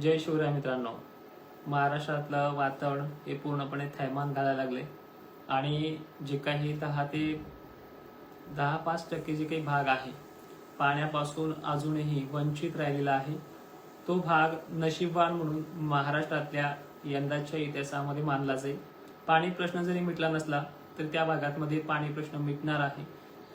जय शिवराय मित्रांनो. महाराष्ट्रातलं वातावरण हे पूर्णपणे थैमान घालायला लागले. आणि जे काही दहा ते दहा पाच टक्के जे काही भाग आहे पाण्यापासून अजूनही वंचित राहिलेला आहे. तो भाग नशीबवान म्हणून महाराष्ट्रातल्या यंदाच्या इतिहासामध्ये मानला जाईल. पाणी प्रश्न जरी मिटला नसला तर त्या भागातमध्ये पाणी प्रश्न मिटणार आहे.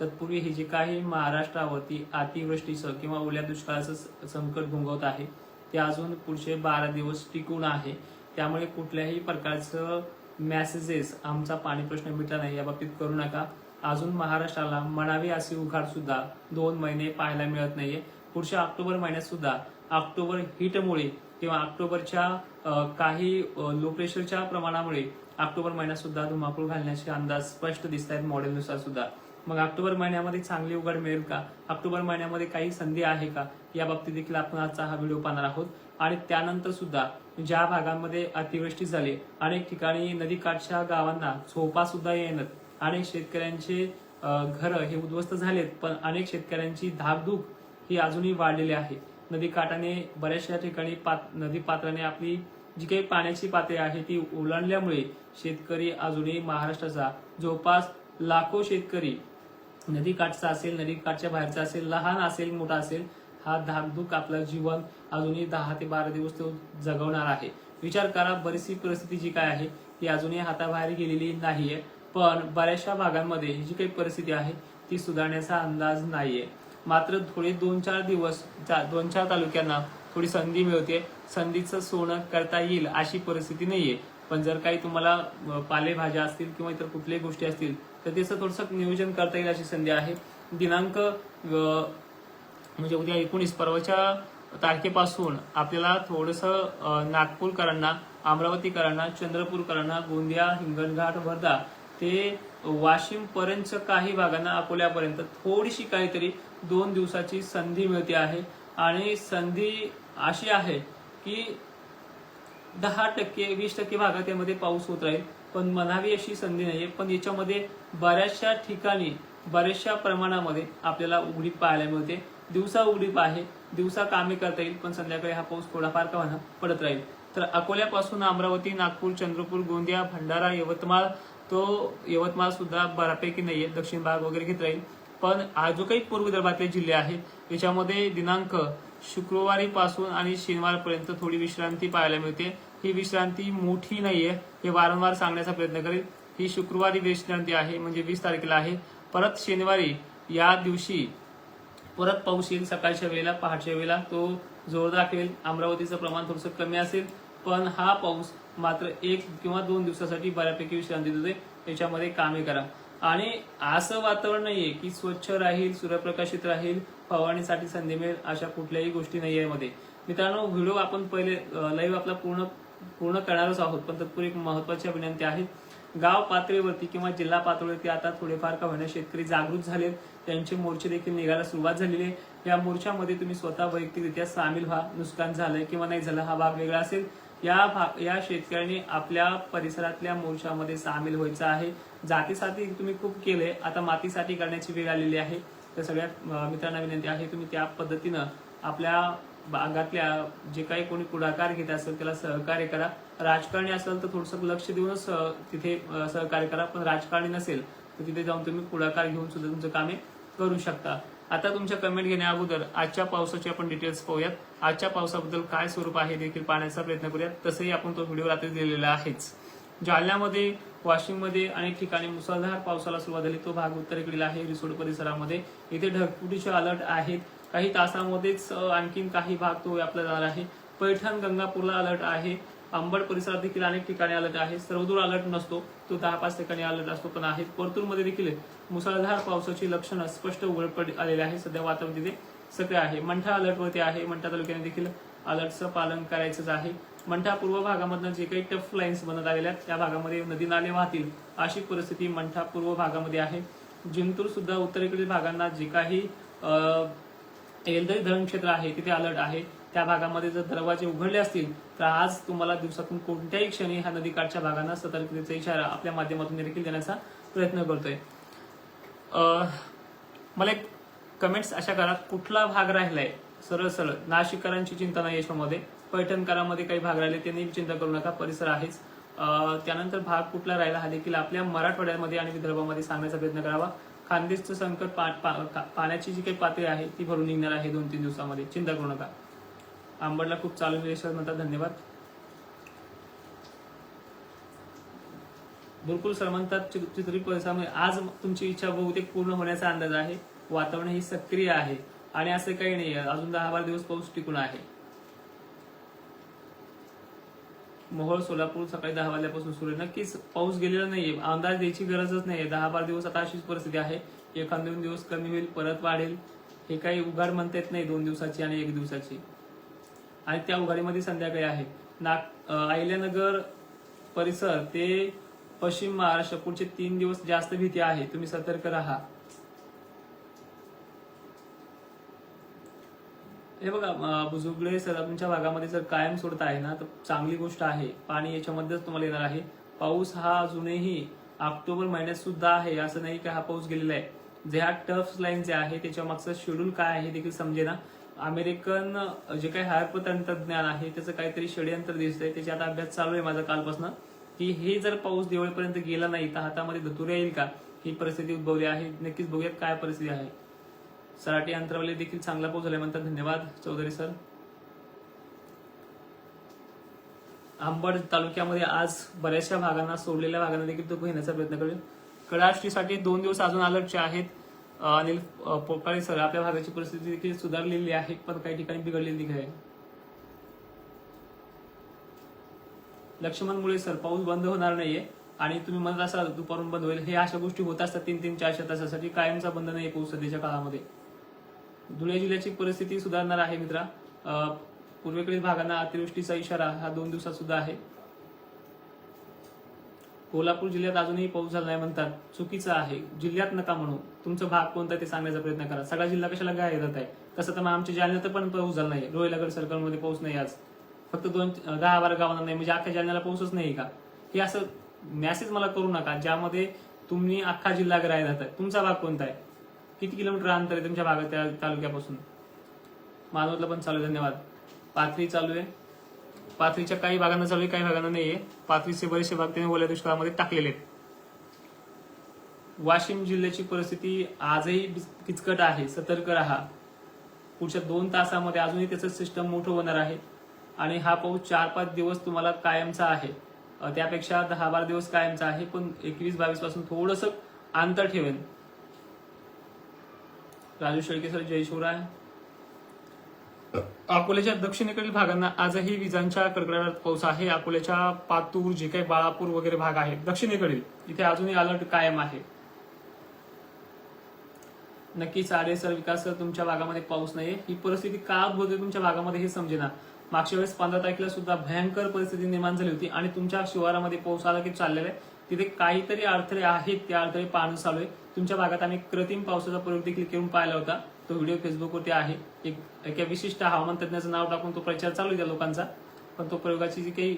तत्पूर्वी हे जे काही महाराष्ट्रावरती अतिवृष्टीचं किंवा ओल्या दुष्काळाचं स- संकट घुंगवत आहे ते अजून पुढचे बारा दिवस टिकून आहे. त्यामुळे कुठल्याही प्रकारचं मेसेजेस आमचा पाणी प्रश्न मिटला नाही या बाबतीत करू नका. अजून महाराष्ट्राला म्हणावी असे उघाड सुद्धा दोन महिने पाहायला मिळत नाहीये. पुढच्या ऑक्टोबर महिन्यात सुद्धा ऑक्टोबर हिटमुळे किंवा ऑक्टोबरच्या काही लो प्रेशरच्या प्रमाणामुळे ऑक्टोबर महिन्यात सुद्धा धुमाकूळ घालण्याचे अंदाज स्पष्ट दिसत आहेत मॉडेलनुसार सुद्धा. मग ऑक्टोबर महिन्यामध्ये चांगली उघड मिळेल का? ऑक्टोबर महिन्यामध्ये काही संधी आहे का? या बाबतीत देखील आपण आजचा हा व्हिडिओ पाहणार आहोत. आणि त्यानंतर सुद्धा ज्या भागांमध्ये अतिवृष्टी झाली अनेक ठिकाणी नदीकाठच्या गावांना झोपा सुद्धा येणार अनेक शेतकऱ्यांचे घर हे उद्ध्वस्त झालेत पण अनेक शेतकऱ्यांची धाकधूक ही अजूनही वाढलेली आहे. नदीकाठाने बऱ्याचशा ठिकाणी पात नदी पात्राने आपली जी काही पाण्याची पातळी आहे ती ओलांडल्यामुळे शेतकरी अजूनही महाराष्ट्राचा जवळपास लाखो शेतकरी नदीकाठचा असेल नदीकाठच्या बाहेरचा असेल लहान असेल मोठा असेल हा धाकधूक आपलं जीवन अजूनही दहा ते बारा दिवस तो जगवणार आहे. विचार करा बरीचशी परिस्थिती जी काय आहे ती अजूनही हाताबाहेर गेलेली नाहीये पण बऱ्याचशा भागांमध्ये ही जी काही परिस्थिती आहे ती सुधारण्याचा अंदाज नाहीये. मात्र थोडे दोन चार दिवस दोन चार तालुक्यांना थोडी संधी मिळते. संधीचं सोनं करता येईल अशी परिस्थिती नाहीये. पण जर काही तुम्हाला पालेभाज्या असतील किंवा इतर कुठल्याही गोष्टी असतील तर त्याचं थोडंसं नियोजन करता येईल अशी संधी आहे. दिनांक म्हणजे उद्या एकोणीस परवाच्या तारखेपासून आपल्याला थोडंसं नागपूरकरांना अमरावतीकरांना चंद्रपूरकरांना गोंदिया हिंगणघाट वर्धा ते वाशिम पर्यंत काही भागांना अकोल्यापर्यंत थोडीशी काहीतरी दोन दिवसाची संधी मिळते आहे. आणि संधी अशी आहे की दहा टक्के वीस टक्के भागात यामध्ये पाऊस होत राहील. पण म्हणावी अशी संधी नाहीये. पण याच्यामध्ये बऱ्याचशा ठिकाणी बऱ्याचशा प्रमाणामध्ये आपल्याला उघडीप पाहायला मिळते. दिवसा उघडीप आहे. दिवसा कामे करता येईल पण संध्याकाळी हा पाऊस थोडाफार का पडत राहील. तर अकोल्यापासून अमरावती नागपूर चंद्रपूर गोंदिया भंडारा यवतमाळ तो यवतमाळ सुद्धा बऱ्यापैकी नाहीये. दक्षिण भाग वगैरे घेत राहील पण हा जो काही पूर्व विदर्भातले जिल्हे आहेत. याच्यामध्ये दिनांक शुक्रवारी पासून आणि शनिवारपर्यंत थोडी विश्रांती पाहायला मिळते. ही विश्रांती मोठी नाहीये हे वारंवार सांगण्याचा प्रयत्न करेल. ही शुक्रवारी विश्रांती आहे म्हणजे वीस तारखेला आहे. परत शनिवारी या दिवशी परत पाऊस येईल सकाळच्या वेळेला पहाटच्या वेळेला. तो जोर दाखवेल अमरावतीचं प्रमाण थोडंसं कमी असेल पण हा पाऊस मात्र एक किंवा दोन दिवसासाठी बऱ्यापैकी विश्रांती देते त्याच्यामध्ये कामे करा. आणि असं वातावरण नाहीये की स्वच्छ राहील सूर्यप्रकाशित राहील फवारणीसाठी संधी मिळेल अशा कुठल्याही गोष्टी नाही यामध्ये मित्रांनो व्हिडिओ आपण पहिले लाईव्ह आपला पूर्ण पूर्ण करणारच आहोत. पण तत्पूर्वी एक महत्त्वाच्या विनंती आहे. गाव पातळीवरती किंवा जिल्हा पातळीवरती आता थोडेफार का होण्या शेतकरी जागृत झालेत. त्यांचे मोर्चे देखील निघायला सुरुवात झालेली आहे. या मोर्चामध्ये तुम्ही स्वतः वैयक्तिकरित्या सामील व्हा. नुकसान झालंय किंवा नाही झालं हा भाग वेगळा असेल. या भाग या शेतकऱ्यांनी आपल्या परिसरातल्या मोर्चामध्ये सामील व्हायचं आहे. जातीसाठी तुम्ही खूप केले आता मातीसाठी करण्याची वेळ आलेली आहे. तर सगळ्या मित्रांना विनंती आहे तुम्ही त्या पद्धतीनं आपल्या भागातल्या जे काही कोणी पुढाकार घेत असेल त्याला सहकार्य करा. राजकारणी असेल तर थोडंसं लक्ष देऊनच तिथे सहकार्य करा. पण राजकारणी नसेल तर तिथे जाऊन तुम्ही पुढाकार घेऊन सुद्धा तुमचं कामे करू शकता. आता तुमच्या कमेंट घेण्या अगोदर आजच्या पावसाचे आपण डिटेल्स पाहूयात. आजच्या पावसाबद्दल काय स्वरूप आहे देखील पाहण्याचा प्रयत्न करूयात. तसंही आपण तो व्हिडिओ रात्री दिलेला आहेच. जालन्यामध्ये वाशिममध्ये अनेक ठिकाणी मुसळधार पावसाला सुरुवात झाली. तो भाग उत्तरेकडील आहे रिसोड परिसरामध्ये. इथे ढगफुटीचे अलर्ट आहेत. काही तासामध्येच आणखीन काही भाग तो व्यापला जाणार आहे. पैठण गंगापूरला अलर्ट आहे. अंबड परिसरात देखील अनेक ठिकाणी अलर्ट आहे. सर्वदूर अलर्ट नसतो. तो दहा पाच ठिकाणी अलर्ट असतो पण आहे परतूरमध्ये देखील मुसळधार पावसाची लक्षणं स्पष्ट उघडपड आलेली आहे. सध्या वातावरण तिथे सक्रिय आहे. मंठा अलर्टवरती आहे. मंठा तालुक्याने देखील अलर्टचं पालन करायचंच आहे. मंठा पूर्व भागामधनं जे काही टफ लाईन्स बनत आलेल्या आहेत त्या भागामध्ये नदी नाले वाहतील अशी परिस्थिती मंठा पूर्व भागामध्ये आहे. जिंतूर सुद्धा उत्तरेकडील भागांना जे काही अं, एलदरी धरण क्षेत्र आहे तिथे अलर्ट आहे. त्या भागामध्ये जर दरवाजे उघडले असतील तर आज तुम्हाला दिवसातून कोणत्याही क्षणी ह्या नदीकाठच्या भागांना सतर्कतेचा इशारा आपल्या माध्यमातून देखील देण्याचा प्रयत्न करतोय. मला एक कमेंट्स अशा करा कुठला भाग राहिलाय? सरळ सरळ नाशिककरांची चिंता नाही याच्यामध्ये. पैठणकरांमध्ये काही भाग राहिले त्यांनी चिंता करू नका परिसर आहेच. त्यानंतर भाग कुठला राहिला हा देखील आपल्या मराठवाड्यामध्ये आणि विदर्भामध्ये सांगण्याचा प्रयत्न करावा. खानदेशचं संकट पा- पा- पाण्याची जी काही पातळी आहे ती भरून निघणार आहे दोन तीन दिवसामध्ये. चिंता करू नका. आंबडला खूप चालू म्हणतात धन्यवाद. बिलकुल सर म्हणतात चित्री परिसरामध्ये आज तुमची इच्छा बहुतेक पूर्ण होण्याचा अंदाज आहे. वातावरण ही सक्रिय आहे आणि असं काही नाही अजून दहा बारा दिवस पाऊस टिकून आहे. मोहोळ सोलापूर सकाळी दहा वाजल्यापासून सुरू आहे. नक्कीच पाऊस गेलेला नाहीये. अंदाज द्यायची गरजच नाहीये. दहा बारा दिवस आता अशीच परिस्थिती आहे. एखाद दोन दिवस कमी होईल परत वाढेल. हे काही उघाड म्हणता येत नाही दोन दिवसाची आणि एक दिवसाची. आणि त्या उघाडीमध्ये संध्याकाळी आहे. नाग अहिल्यानगर परिसर ते पश्चिम महाराष्ट्र पुढचे तीन दिवस जास्त भीती आहे. तुम्ही सतर्क राहा. हे बघा अं, बुजुर्गडे सर तुमच्या भागामध्ये जर कायम सोडत आहे ना तर चांगली गोष्ट आहे. पाणी याच्यामध्येच तुम्हाला येणार आहे. पाऊस हा अजूनही ऑक्टोबर महिन्यात सुद्धा आहे असं नाही की हा पाऊस गेलेला आहे. जे हा टफ लाईन जे आहे त्याच्या मागचं शेड्यूल काय आहे देखील देखील समजेना. अमेरिकन जे काही हायपर तंत्रज्ञान आहे त्याचं काहीतरी षडयंत्र दिसतंय. त्याच्या आता अभ्यास चालू आहे माझा कालपासून. की हे जर पाऊस दिवाळीपर्यंत गेला नाही तर हातामध्ये धतुऱ्या येईल का? ही परिस्थिती उद्भवली आहे. नक्कीच बघूयात काय परिस्थिती आहे. सराटी अंतरावली देखील चांगला पाऊस झाला म्हणतात धन्यवाद चौधरी सर. अंबड तालुक्यामध्ये आज बऱ्याचशा भागांना सोडलेल्या भागांना देखील तो घेण्याचा प्रयत्न करेल. कडाष्टीसाठी दोन दिवस अजून अलर्टचे आहेत अनिल पोकाळे सर आपल्या भागाची परिस्थिती देखील सुधारलेली आहे पण काही ठिकाणी बिघडलेली आहे. लक्ष्मण मुळे सर पाऊस बंद होणार नाहीये आणि तुम्ही म्हणत असाल दुपारून बंद होईल. हे अशा गोष्टी होत असतात तीन तीन चारशे तासासाठी. कायमचा बंद नाही पाऊस सध्याच्या काळामध्ये. धुळे जिल्ह्याची परिस्थिती सुधारणार आहे मित्रा. पूर्वेकडील भागांना अतिवृष्टीचा इशारा हा दोन दिवसात सुद्धा आहे. कोल्हापूर जिल्ह्यात अजूनही पाऊस झाला नाही म्हणतात. चुकीचं आहे. जिल्ह्यात नका म्हणू. तुमचा भाग कोणता ते सांगण्याचा प्रयत्न करा. सगळा जिल्हा कशाला काय जात आहे? तसं तर मग आमच्या जालन्यात पण पाऊस झाला नाही. रोहिलागड सर्कलमध्ये पाऊस नाही आज. फक्त दोन दहा बारा गावांना नाही. म्हणजे अख्ख्या जालन्याला पाऊसच नाही का? हे असं मेसेज मला करू नका ज्यामध्ये तुम्ही अख्खा जिल्हा ग्राह्य जात आहे तुमचा भाग कोणता आहे? किती किलोमीटर अंतर आहे तुमच्या भागात त्या तालुक्यापासून? मानवतला पण चालू आहे धन्यवाद. पाथरी चालू आहे. पाथरीच्या काही भागांना चालू आहे काही भागांना नाहीये पाथरीचे बरेचसे भाग त्यांनी ओल्या दुष्काळामध्ये टाकलेले आहेत. वाशिम जिल्ह्याची परिस्थिती आजही किचकट आहे. सतर्क राहा. पुढच्या दोन तासामध्ये अजूनही त्याचं सिस्टम मोठं होणार आहे. आणि हा पाऊस चार पाच दिवस तुम्हाला कायमचा आहे. त्यापेक्षा दहा बारा दिवस कायमचा आहे. पण एकवीस बावीसपासून थोडस अंतर ठेवेन. राजू शेळके सर जय शिवराय. अकोल्याच्या दक्षिणेकडील भागांना आजही विजांच्या कडकडाटात पाऊस आहे. अकोल्याच्या पातूर जे काही बाळापूर वगैरे भाग आहे दक्षिणेकडील इथे अजूनही अलर्ट कायम आहे. नक्कीच आरे सर विकास सर तुमच्या भागामध्ये पाऊस नाही ही परिस्थिती का उद्भवते तुमच्या भागामध्ये हे समजेना. मागच्या वेळेस पंधरा तारखेला सुद्धा भयंकर परिस्थिती निर्माण झाली होती आणि तुमच्या शिवारामध्ये पाऊस आला की चाललेला आहे. तिथे काहीतरी अडथळे आहेत त्या अडथळे पाहणं चालू आहे. तुमच्या भागात आम्ही कृत्रिम पावसाचा प्रयोग देखील करून पाहिला होता. तो व्हिडिओ फेसबुकवरती आहे. एक एका विशिष्ट हवामान तज्ञाचं नाव टाकून तो प्रचार चालू आहे त्या लोकांचा. पण तो प्रयोगाची जी काही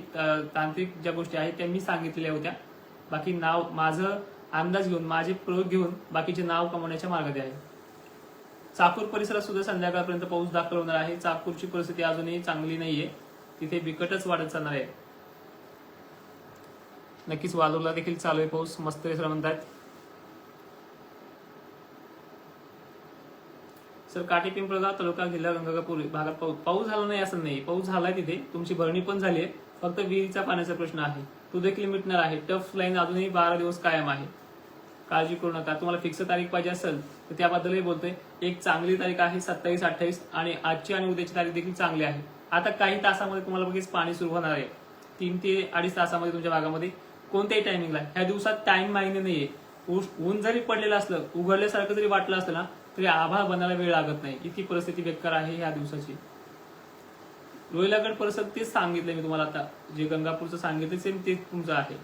तांत्रिक ज्या गोष्टी आहेत त्या मी सांगितलेल्या होत्या. बाकी नाव माझं अंदाज घेऊन माझे प्रयोग घेऊन बाकीचे नाव कमवण्याच्या मार्गात आहे. चाकूर परिसरात सुद्धा संध्याकाळपर्यंत पाऊस दाखल होणार आहे. चाकूरची परिस्थिती अजूनही चांगली नाहीये. तिथे बिकटच वाढत जाणार आहे. नक्कीच वालोरला देखील चालू आहे पाऊस. मस्त सर म्हणतात. सर काठी पिंपळगाव तालुका जिल्हा गंगापूर भागात पाऊस पाऊस झाला नाही असं नाही. पाऊस झालाय तिथे. तुमची भरणी पण झाली आहे. फक्त विहिरीचा पाण्याचा प्रश्न आहे. तो देखील मिटणार आहे. टफ लाईन अजूनही बारा दिवस कायम आहे. काळजी करू नका. तुम्हाला फिक्स तारीख पाहिजे असेल तर त्याबद्दलही बोलतोय. एक चांगली तारीख आहे सत्तावीस अठ्ठावीस आणि आजची आणि उद्याची तारीख देखील चांगली आहे. आता काही तासामध्ये तुम्हाला बघीच पाणी सुरू होणार आहे. तीन ते अडीच तासामध्ये तुमच्या भागामध्ये कोणत्याही टायमिंगला ह्या दिवसात टाइम माहिने नाहीये. ऊन जरी पडलेलं असलं उघडल्यासारखं जरी वाटलं असलं ना तरी आभाळ बनायला वेळ लागत नाही. इतकी परिस्थिती बेकार आहे ह्या दिवसाची. रोहिलागड परिसर तेच सांगितलं मी तुम्हाला आता. जे गंगापूरचं सांगितलं सेम तेच तुमचं आहे.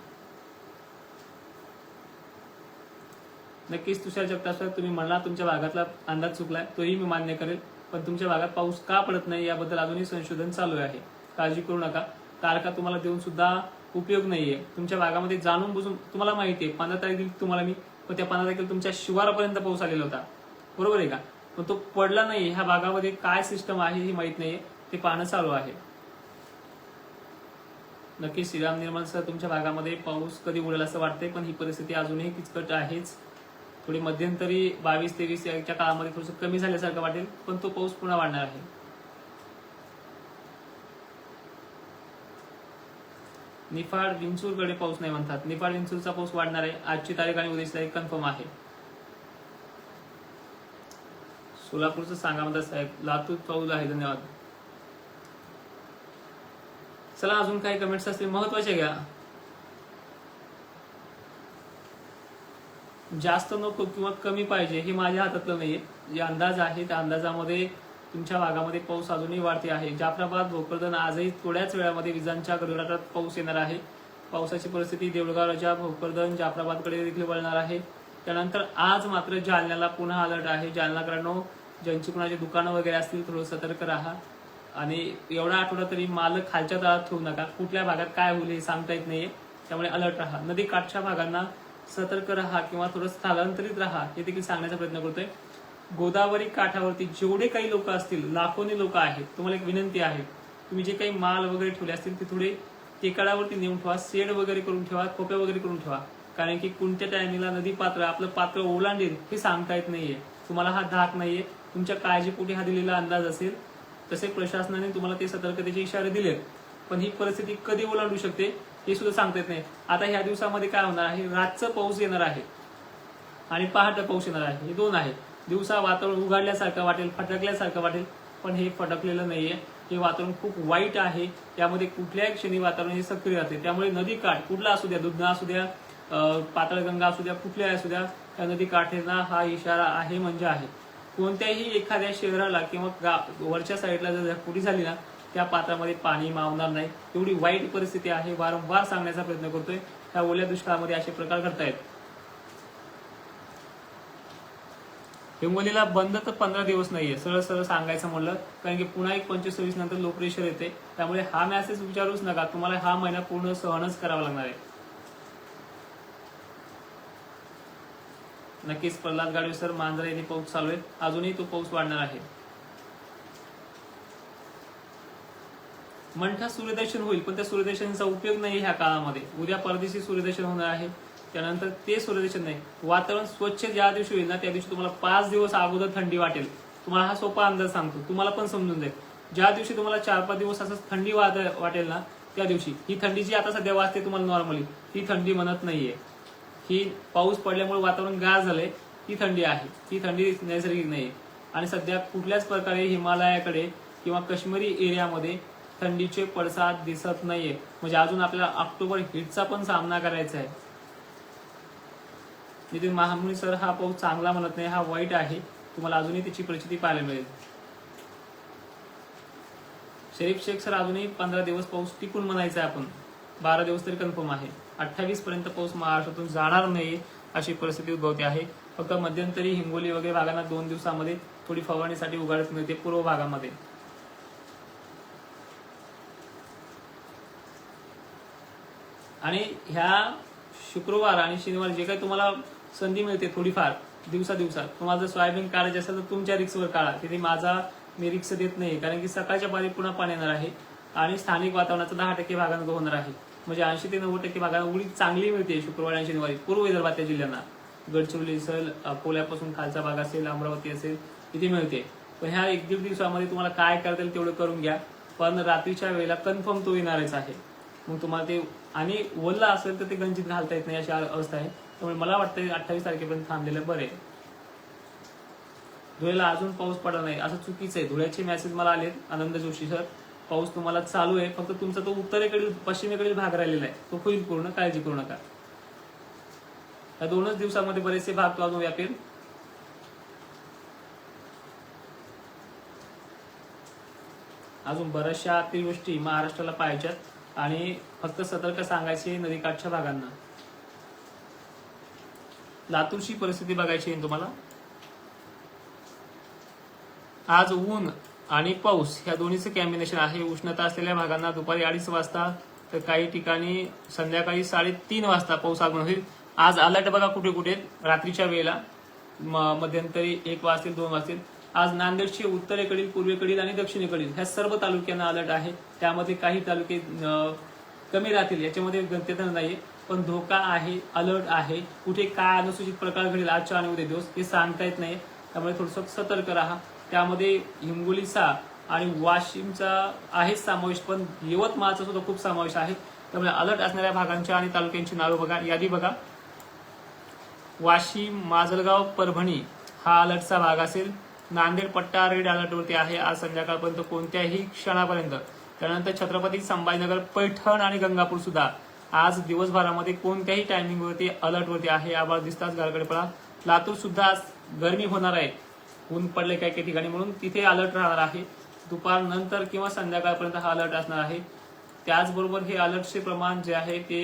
नक्कीच तुषार जगताप तुम्ही म्हणला तुमच्या भागातला अंदाज चुकलाय तोही मी मान्य करेल. पण तुमच्या भागात पाऊस का पडत नाही याबद्दल अजूनही संशोधन चालू आहे. काळजी करू नका. तारखा तुम्हाला देऊन सुद्धा उपयोग नाहीये. तुमच्या भागामध्ये जाणून बुजून तुम्हाला माहिती आहे पंधरा तारीख तुम्हाला मी पण त्या पंधरा तारखेला तुमच्या शिवारापर्यंत पाऊस आलेला होता. बरोबर आहे का? पण तो पडला नाही ह्या भागामध्ये काय सिस्टम आहे हे माहीत नाहीये ते पाहणं चालू आहे. नक्की श्रीराम निर्माण सर तुमच्या भागामध्ये पाऊस कधी उडेल असं वाटतंय पण ही परिस्थिती अजूनही किचकट आहेच. थोडी मध्यंतरी बावीस तेवीस याच्या काळामध्ये थोडंसं कमी झाल्यासारखं वाटेल पण तो पाऊस पुन्हा वाढणार आहे. निफाड विंचूरकडे पाऊस नाही म्हणतात. निफाड विंचूरचा पाऊस वाढणार आहे. आजची तारीख आणि उद्याची तारीख कन्फर्म आहे. सोलापूरचं सांगा म्हणतात साहेब. लातूर पाऊस आहे धन्यवाद. चला अजून काही कमेंट्स असतील महत्त्वाचे घ्या. जास्त नको किंवा कमी पाहिजे हे माझ्या हातातलं नाहीये. जे अंदाज आहे त्या अंदाजामध्ये तुमच्या भागामध्ये पाऊस अजूनही वाढते आहे. जाफराबाद भोकरदन आजही थोड्याच वेळामध्ये विजांच्या गडगडाटात पाऊस येणार आहे. पावसाची परिस्थिती देऊळगाव राजा भोकरदन जाफराबादकडे देखील वळणार आहे. त्यानंतर आज मात्र जालन्याला पुन्हा अलर्ट आहे. जालनाकरांनो ज्यांची कुणाची दुकानं वगैरे असतील थोडं सतर्क राहा. आणि एवढा आठवडा तरी माल खालच्या तळात ठेवू नका. कुठल्या भागात काय होईल हे सांगता येत नाहीये. त्यामुळे अलर्ट राहा. नदी काठच्या भागांना सतर्क राहा किंवा थोडं स्थलांतरित राहा हे देखील सांगण्याचा प्रयत्न करतोय. गोदावरी काठावरती जेवढे काही लोक असतील लाखोनी लोक आहेत तुम्हाला एक विनंती आहे. तुम्ही जे काही माल वगैरे ठेवले असतील ते थोडे टेकाळावरती नेऊन ठेवा. सेड वगैरे करून ठेवा खोप्या वगैरे करून ठेवा. कारण की कोणत्या टायमिंगला नदी पात्र आपलं पात्र ओलांडेल हे सांगता येत नाहीये. तुम्हाला हा धाक नाहीये. तुमच्या काळजीपोटी हा दिलेला अंदाज असेल? तसे प्रशासनाने तुम्हाला ते सतर्कतेचे इशारे दिलेत. पण ही परिस्थिती कधी ओलांडू शकते हे सुद्धा सांगता येत नाही. आता ह्या दिवसामध्ये काय होणार? आहे रातचं पाऊस येणार आहे. आणि पहाटे पाऊस येणार आहे. हे दोन आहे दिवसा वातावरण उघडल्यासारखं वाटेल फटकल्यासारखं वाटेल. पण हे फटकलेलं नाहीये. हे वातावरण खूप वाईट आहे. त्यामध्ये कुठल्याही क्षणी वातावरण हे सक्रिय राहते. त्यामुळे नदी काठ कुठला असू द्या दुधना असू द्या पातळगंगा असू द्या कुठल्या असू द्या त्या नदी काठेना हा इशारा आहे म्हणजे आहे. कोणत्याही एखाद्या शहराला किंवा गा- वरच्या साईडला जर पुढे झाली ना त्या पात्रामध्ये पाणी मावणार नाही. एवढी वाईट परिस्थिती आहे वारंवार सांगण्याचा प्रयत्न करतोय. ह्या ओल्या दुष्काळामध्ये असे प्रकार घडतायत. हिंगोलीला बंद तर पंधरा दिवस नाहीये सरळ सरळ सांगायचं म्हणलं. कारण की पुन्हा एक पंचवीस सव्वीस नंतर लो प्रेशर येते. त्यामुळे हा मॅसेज विचारूच नका. तुम्हाला हा महिना पूर्ण सहनच करावा लागणार आहे. नक्कीच प्रल्हाद गाडवे सर मांजरा येथे पाऊस चालू आहे. अजूनही तो पाऊस वाढणार आहे. मंठा सूर्यदर्शन होईल पण त्या सूर्यदर्शनाचा उपयोग नाही ह्या काळामध्ये. उद्या परदेशी सूर्यदर्शन होणार आहे. त्यानंतर ते सूर्यदर्शन नाही. वातावरण स्वच्छ ज्या दिवशी होईल ना त्या दिवशी तुम्हाला पाच दिवस अगोदर थंडी वाटेल. तुम्हाला हा सोपा अंदाज सांगतो. तुम्हाला पण समजून जाईल. ज्या दिवशी तुम्हाला चार पाच दिवस असं थंडी वाटेल ना त्या दिवशी. ही थंडी जी आता सध्या वाजते तुम्हाला नॉर्मली ती थंडी म्हणत नाहीये. ही पाऊस पडल्यामुळे वातावरण गार झालंय ती थंडी आहे. ती थंडी नैसर्गिक नाही. आणि सध्या कुठल्याच प्रकारे हिमालयाकडे किंवा काश्मीरी एरियामध्ये थंडीचे पडसाद दिसत नाहीये. म्हणजे अजून आपल्याला ऑक्टोबर हिटचा पण सामना करायचा आहे. नितीन महामुनी सर हा पाऊस चांगला म्हणत नाही हा वाईट आहे. तुम्हाला अजूनही त्याची परिस्थिती पाहायला मिळेल. शरीफ शेख सर अजूनही पंधरा दिवस पाऊस टिकून म्हणायचा आहे आपण. बारा दिवस तरी कन्फर्म आहे. अठ्ठावीस पर्यंत पाऊस महाराष्ट्रातून जाणार नाही अशी परिस्थिती उद्भवते आहे. फक्त मध्यंतरी हिंगोली वगैरे भागांना दोन दिवसामध्ये थोडी फवारणीसाठी उघडत मिळते पूर्व भागामध्ये. आणि ह्या शुक्रवार आणि शनिवार जे काही तुम्हाला संधी मिळते थोडीफार दिवसा दिवसात तुम्हाला जर सोयाबीन काढायचे असेल तर तुमच्या रिक्सवर काढा. तिथे माझा मी रिक्स देत नाही कारण की सकाळच्या पारी पुन्हा पाणी येणार आहे आणि स्थानिक वातावरणाचा दहा टक्के भागांमध्ये होणार आहे. म्हणजे ऐंशी ते नव्वद टक्के भागात उडी चांगली मिळते शुक्रवार आणि शनिवारी पूर्व विदर्भातल्या जिल्ह्यांना. गडचिरोली असेल अकोल्यापासून खालचा भाग असेल अमरावती असेल इथे मिळते. पण ह्या एक दीड दिवसामध्ये तुम्हाला काय करता येईल तेवढं करून घ्या. पण रात्रीच्या वेळेला कन्फर्म तो येणारच आहे. मग तुम्हाला ते आणि ओला असेल तर ते गंजित घालता येत नाही अशी अवस्था आहे. त्यामुळे मला वाटतं अठ्ठावीस तारखेपर्यंत थांबलेलं बरे धुळ्याला अजून पाऊस पडला नाही. असं चुकीचं आहे. धुळ्याचे मेसेज मला आले आनंद जोशी सर पाऊस तुम्हाला चालू आहे फक्त तुमचा तो उत्तरेकडील पश्चिमेकडील भाग राहिलेला आहे. तो होईल पूर्ण काळजी करू नका. या दोनच दिवसामध्ये बरेचसे भाग तो अजून व्यापेल. अजून बऱ्याचशा अतिवृष्टी महाराष्ट्राला पाहिजेत आणि फक्त सतर्क सांगायची नदीकाठच्या भागांना. लातूरची परिस्थिती बघायची आहे तुम्हाला. आज ऊन आणि पाऊस ह्या दोन्हीचं कॉम्बिनेशन आहे. उष्णता असलेल्या भागांना दुपारी अडीच वाजता तर काही ठिकाणी संध्याकाळी साडेतीन वाजता पाऊस आगमन होईल. आज अलर्ट बघा कुठे कुठे रात्रीच्या वेळेला. म- मध्यंतरी एक वाजतील दोन वाजतील. आज नांदेडचे उत्तरेकडील पूर्वेकडील आणि दक्षिणेकडील ह्या सर्व तालुक्यांना अलर्ट आहे. त्यामध्ये काही तालुके कमी राहतील. याच्यामध्ये गणत्यता नाही पण धोका आहे अलर्ट आहे. कुठे काय अनुसूचित प्रकार घडेल आजच्या आणि उद्या दिवस हे सांगता येत नाही त्यामुळे थोडंसं सतर्क राहा. त्यामध्ये हिंगोलीचा आणि वाशिमचा आहेच समावेश पण यवतमाळचा सुद्धा खूप समावेश आहे. त्यामुळे अलर्ट असणाऱ्या भागांच्या आणि तालुक्यांची नावे बघा यादी बघा. वाशिम माजलगाव परभणी हा अलर्टचा भाग असेल. नांदेड पट्टा रेड अलर्टवरती आहे आज संध्याकाळपर्यंत कोणत्याही क्षणापर्यंत. त्यानंतर छत्रपती संभाजीनगर पैठण आणि गंगापूर सुद्धा आज दिवसभरामध्ये कोणत्याही टायमिंगवरती अलर्टवरती आहे. आभाळ दिसताच घराकडे पडा लातूर सुद्धा आज गरमी होणार आहे. ऊन पडले काही काही ठिकाणी म्हणून तिथे अलर्ट राहणार आहे. दुपार नंतर किंवा संध्याकाळपर्यंत हा अलर्ट असणार आहे. त्याचबरोबर हे अलर्टचे प्रमाण जे आहे ते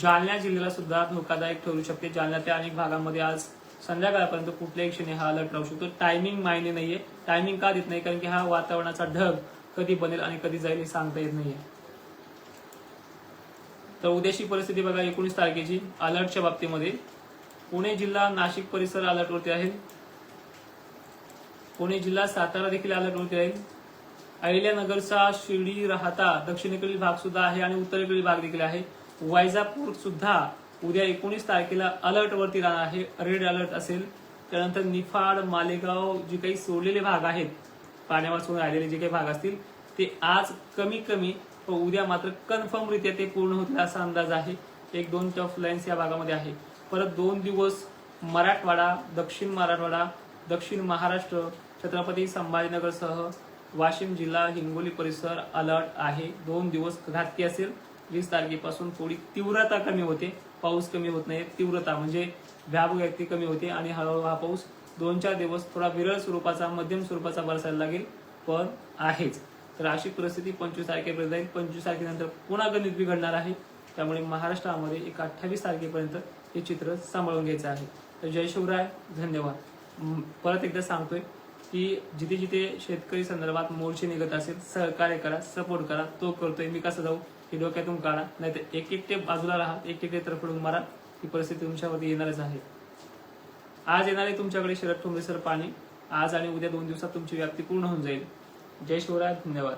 जालना जिल्ह्याला सुद्धा धोकादायक ठरू शकते. जालन्याच्या अनेक भागांमध्ये आज संध्याकाळपर्यंत कुठल्याही क्षणी हा अलर्ट राहू शकतो. टायमिंग मायने नाहीये. टायमिंग का देत नाही? कारण की हा वातावरणाचा ढग कधी बनेल आणि कधी जाईल हे सांगता येत नाहीये. तर उद्याची परिस्थिती बघा एकोणीस तारखेची. अलर्टच्या बाबतीमध्ये पुणे जिल्हा नाशिक परिसर अलर्टवरती आहे. पुणे जिल्हा सातारा देखील अलर्टवरती येईल अहिल्यानगरचा शिर्डी राहता दक्षिणेकडील भाग सुद्धा आहे आणि उत्तरेकडील भाग देखील आहे. वायजापूर सुद्धा उद्या एकोणीस तारखेला अलर्ट वरती राहणार आहे. रेड अलर्ट असेल. त्यानंतर निफाड मालेगाव जे काही सोडलेले भाग आहेत पाण्यापासून राहिलेले जे काही भाग असतील ते आज कमी कमी व उद्या मात्र कन्फर्म रित्या ते पूर्ण होतील असा अंदाज आहे. एक दोन टफ लाईन्स या भागामध्ये आहे. परत दोन दिवस मराठवाडा दक्षिण मराठवाडा दक्षिण महाराष्ट्र छत्रपती संभाजीनगरसह वाशिम जिल्हा हिंगोली परिसर अलर्ट आहे. दोन दिवस घातकी असेल. वीस तारखेपासून थोडी तीव्रता कमी होते. पाऊस कमी होत नाही. तीव्रता म्हणजे व्यापक कमी होते आणि हळूहळू हा पाऊस दोन चार दिवस थोडा विरळ स्वरूपाचा मध्यम स्वरूपाचा बरसायला लागेल. पण आहेच. तर अशी परिस्थिती पंचवीस तारखेपर्यंत जाईल. पंचवीस तारखेनंतर पुन्हा गणित बिघडणार आहे. त्यामुळे महाराष्ट्रामध्ये एक अठ्ठावीस तारखेपर्यंत हे चित्र सांभाळून घ्यायचं आहे. तर जय शिवराय. धन्यवाद. परत एकदा सांगतोय. की जिथे जिथे शेतकरी संदर्भात मोर्चे निघत असेल सहकार्य करा सपोर्ट करा तो करतोय मी कसं जाऊ? हे डोक्यातून काढा. नाहीतर एक एकटे बाजूला राहा एक एकटे तरफडून मारा. ही परिस्थिती तुमच्यावरती येणारच आहे. आज येणारे तुमच्याकडे शरद ठोंबरे सर पाणी. आज आणि उद्या दोन दिवसात तुमची व्याप्ती पूर्ण होऊन जाईल. जय शिवराय धन्यवाद.